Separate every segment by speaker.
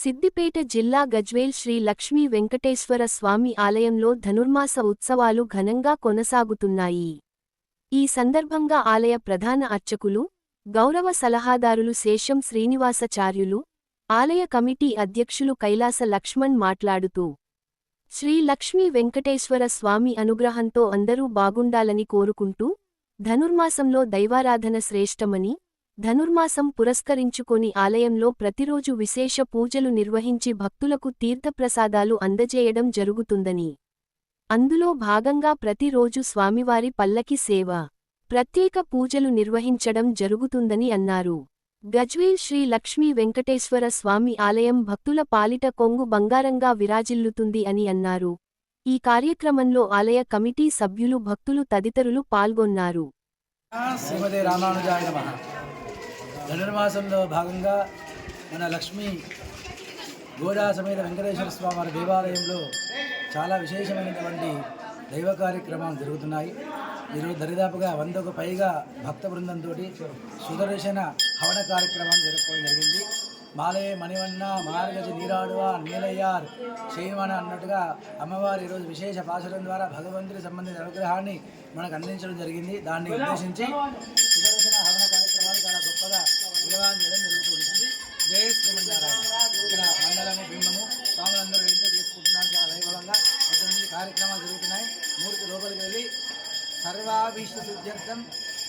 Speaker 1: సిద్దిపేట జిల్లా గజ్వేల్ శ్రీ లక్ష్మీ వెంకటేశ్వర స్వామి ఆలయంలో ధనుర్మాస ఉత్సవాలు ఘనంగా కొనసాగుతున్నాయి. ఈ సందర్భంగా ఆలయ ప్రధాన అర్చకులు గౌరవ సలహాదారులు శేషం శ్రీనివాసచార్యులు ఆలయ కమిటీ అధ్యక్షులు కైలాస లక్ష్మణ్ మాట్లాడుతూ శ్రీ లక్ష్మీ వెంకటేశ్వర స్వామి అనుగ్రహంతో అందరూ బాగుండాలని కోరుకుంటూ ధనుర్మాసంలో దైవారాధన శ్రేష్టమని ధనుర్మాసం పురస్కరించుకొని ఆలయంలో ప్రతిరోజు విశేష పూజలు నిర్వహించి భక్తులకు తీర్థప్రసాదాలు అందజేయడం జరుగుతుందని. అందులో భాగంగా ప్రతిరోజు స్వామివారి పల్లకి సేవ ప్రత్యేక పూజలు నిర్వహించడం జరుగుతుందని అన్నారు. గజ్వేల్ శ్రీ లక్ష్మీ వెంకటేశ్వర స్వామి ఆలయం భక్తుల పాలిట కొంగు బంగారంగా విరాజిల్లుతుంది అని అన్నారు. ఈ కార్యక్రమంలో ఆలయ కమిటీ సభ్యులు భక్తులు తదితరులు పాల్గొన్నారు.
Speaker 2: రామానుజాయ ధనుర్మాసంలో భాగంగా మన లక్ష్మీ గోడా సమేత వెంకటేశ్వర స్వామి వారి దేవాలయంలో చాలా విశేషమైనటువంటి దైవ కార్యక్రమాలు జరుగుతున్నాయి. ఈరోజు దరిదాపుగా వందకు పైగా భక్త బృందంతో సుదర్శన హవన కార్యక్రమం జరుపుకోవడం జరిగింది. మాలయ మణివన్న మార్గజ నీరాడువ నీలయ్యార్ చేయమన అన్నట్టుగా అమ్మవారు ఈరోజు విశేష పాశురం ద్వారా భగవంతుడి సంబంధించిన అనుగ్రహాన్ని మనకు అందించడం జరిగింది. దాన్ని ఉద్దేశించి గొప్పగా జరుగుతుంది జరుగుతూ ఉంటుంది జయ శ్రీమన్నారాయణ. ఇక్కడ మండలము బింబము స్వాములందరూ ఎంతో చేసుకుంటున్నారు చాలా వైభవంగా కొంతమంది కార్యక్రమాలు జరుగుతున్నాయి. మూర్తి లోపలికి వెళ్ళి సర్వాభీష్ట సిద్ధ్యర్థం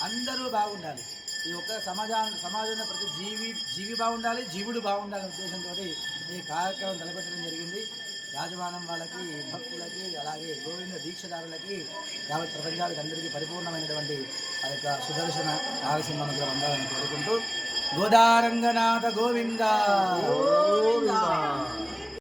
Speaker 2: అందరూ బాగుండాలి. ఈ ఒక్క సమాజా సమాజంలో ప్రతి జీవి జీవి బాగుండాలి జీవుడు బాగుండాలనే ఉద్దేశంతో ఈ కార్యక్రమం తలపెట్టడం జరిగింది. యాజమానం వాళ్ళకి భక్తులకి అలాగే గోవింద దీక్షదారులకి యావత్ ప్రపంచాలకు అందరికీ పరిపూర్ణమైనటువంటి ఆ యొక్క సుదర్శన నారసింహను ఉండాలని కోరుకుంటూ గోదారంగనాథ గోవింద.